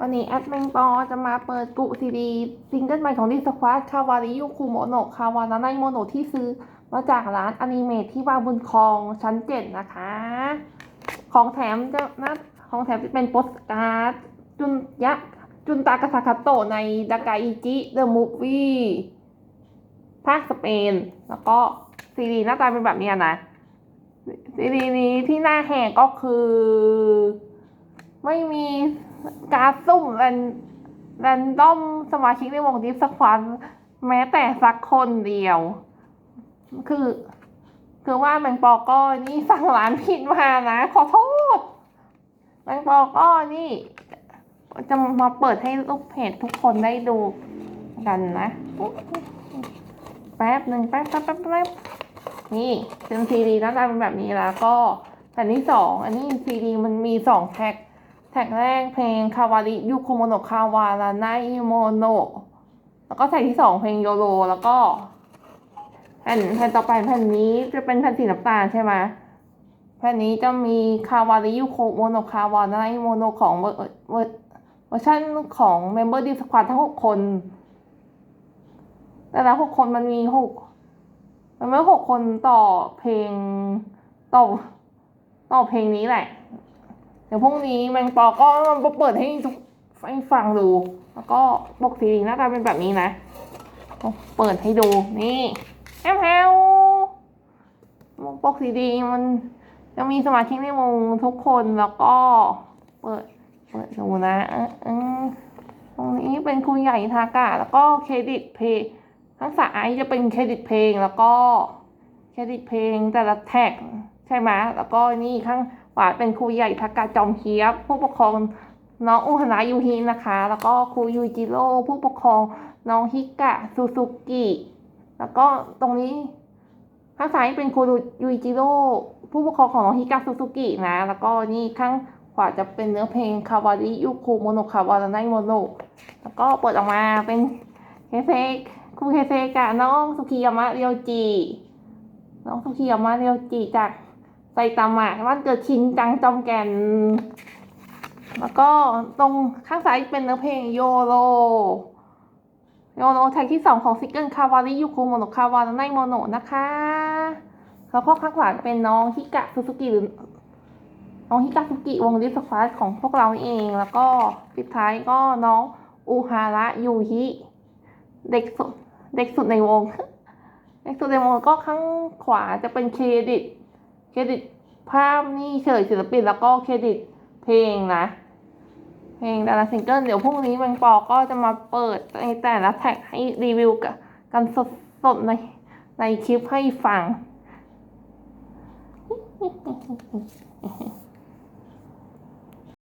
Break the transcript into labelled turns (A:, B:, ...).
A: วันนี้แอดแมงปอจะมาเปิดกุซีดีซิงเกิลใหม่ของดิสควาคาวาริยุคุโมโนะคาวานาไนโมโนะที่ซื้อมาจากร้านอนิเมะที่วางบนคลองชั้นเจ็ดนะคะ ของแถมจะนะของแถมจะเป็นโปสการ์ดจุนยะจุนตากาซาคาโตะในดากาอิจิเดอะมูฟวี่ภาคสเปน แล้วก็ซีดีหน้าตาเป็นแบบนี้นะซีดีนี้ที่หน้าแหกก็คือ ไม่มี การซุ่มแรนแรนดอมสมาชิกในวงดิฟสควอนแม้แต่สักคนเดียว คือ คือว่าแมงปอก็นี่สั่งร้านผิดมานะ ขอโทษแมงปอก็นี่ จะมาเปิดให้ลูกเพจทุกคนได้ดูกันนะ แป๊บหนึ่งแป๊บแป๊บแป๊บแป๊บนี่เป็นซีดีหน้าตาเป็นแบบนี้แล้วก็แผ่นที่สองอันนี้ซีดีมันมีสองแท็ก แท็กแรกเพลงคาวาริยุโคโมโนคาวาราไนโมโนแล้วก็แท็กที่สองเพลงโยโรแล้วก็แผ่นแผ่นต่อไปแผ่นนี้จะเป็นแผ่นสีน้ำตาลใช่ไหมแผ่นนี้จะมีคาวาริยุโคโมโนคาวาราไนโมโนของเวอร์เวอร์เวอร์ชันของเมมเบอร์ดิสควาทั้งหกคน แต่ละหกคนมันมีหกมันไม่หกคนต่อเพลงต่อต่อเพลงนี้แหละ เดี๋ยวพรุ่งนี้แมงปอก็มาเปิดให้ทุกให้ฟังดู แล้วก็ปกสีหน้าตาเป็นแบบนี้นะ เปิดให้ดูนี่แอมแฮวปกสีดีมันจะมีสมาชิกในวงทุกคนแล้วก็เปิดเปิดดูนะออเอตรงนี้เป็นครูใหญ่ทากะแล้วก็เครดิตเพลงทั้งสายจะเป็นเครดิตเพลงแล้วก็เครดิตเพลงแต่ละแท็กใช่ไหมแล้วก็นี่ข้าง ขวาเป็นครูใหญ่ทากะจอมเคียบ ผู้ปกครองน้องอุฮานะยูฮินะคะ แล้วก็ครูยูจิโร่ผู้ปกครองน้องฮิกะซูซูกิแล้วก็ตรงนี้ข้างซ้ายเป็นครูยูจิโร่ผู้ปกครองของน้องฮิกะซูซูกินะ แล้วก็นี่ข้างขวาจะเป็นเนื้อเพลงคาวาริยุคุโมโนคาวาราไนโมโนแล้วก็เปิดออกมาเป็นเคเซครูเคเซกะน้องสุคิยามะเรียวจิน้องสุคิยามะเรียวจิจาก ไซตามะวันเกิดชินจังจอมแก่น แล้วก็ตรงข้างซ้ายเป็นเนื้อเพลงโยโรโยโรแท็กที่สองของซิงเกิลคาวาริยุคุโมโนคาวาราไนโมโนนะคะแล้วก็ข้างขวาเป็นน้องฮิกะซูซูกิหรือน้องฮิกะซูกิวงดิสควาสของพวกเราเอง แล้วก็ปิดท้ายก็น้องอุฮาระยูฮิเด็กสุดเด็กสุดในวง เด็กสุดในวงก็ข้างขวาจะเป็นเครดิต เครดิตภาพนี่เฉยศิลปินแล้วก็เครดิตเพลงนะ เพลงแต่ละซิงเกิลเดี๋ยวพรุ่งนี้แมงปอก็จะมาเปิดในแต่ละแท็กให้รีวิวกับกันสดๆในในคลิปให้ฟัง